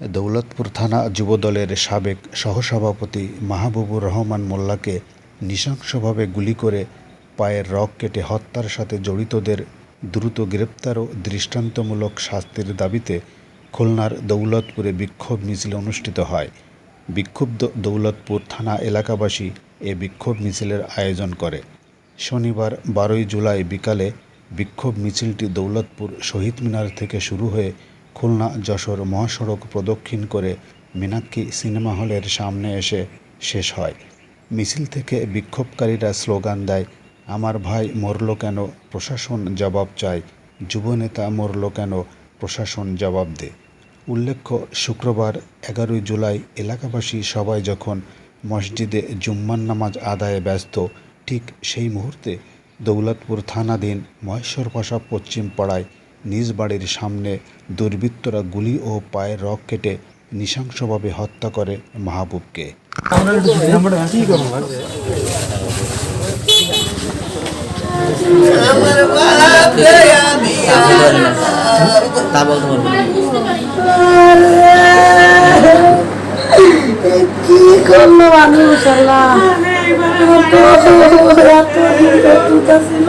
দৌলতপুর থানা যুবদলের সাবেক সহসভাপতি মাহবুবুর রহমান মোল্লাকে নৃশংসভাবে গুলি করে পায়ের রক কেটে হত্যার সাথে জড়িতদের দ্রুত গ্রেপ্তার ও দৃষ্টান্তমূলক শাস্তির দাবিতে খুলনার দৌলতপুরে বিক্ষোভ মিছিল অনুষ্ঠিত হয়। বিক্ষুব্ধ দৌলতপুর থানা এলাকাবাসী এ বিক্ষোভ মিছিলের আয়োজন করে। শনিবার বারোই জুলাই বিকালে বিক্ষোভ মিছিলটি দৌলতপুর শহীদ মিনার থেকে শুরু হয়ে খুলনা যশোর মহাসড়ক প্রদক্ষিণ করে মীনাক্ষী সিনেমা হলের সামনে এসে শেষ হয়। মিছিল থেকে বিক্ষোভকারীরা স্লোগান দেয়, আমার ভাই মরল কেন? প্রশাসন জবাব চায়। যুবনেতা মরল কেন? প্রশাসন জবাব দে। উল্লেখ্য, শুক্রবার এগারোই জুলাই এলাকাবাসী সবাই যখন মসজিদে জুম্মান নামাজ আদায়ে ব্যস্ত, ঠিক সেই মুহূর্তে দৌলতপুর থানাধীন মহেশ্বর পাশা পশ্চিম পাড়ায় নিজ বাড়ির সামনে দুর্বৃত্তরা গুলি ও পায়ের রক কেটে নৃশংসভাবে হত্যা করে মাহবুবকে। কি করল মানুষ আল্লাহ এত এত ছিল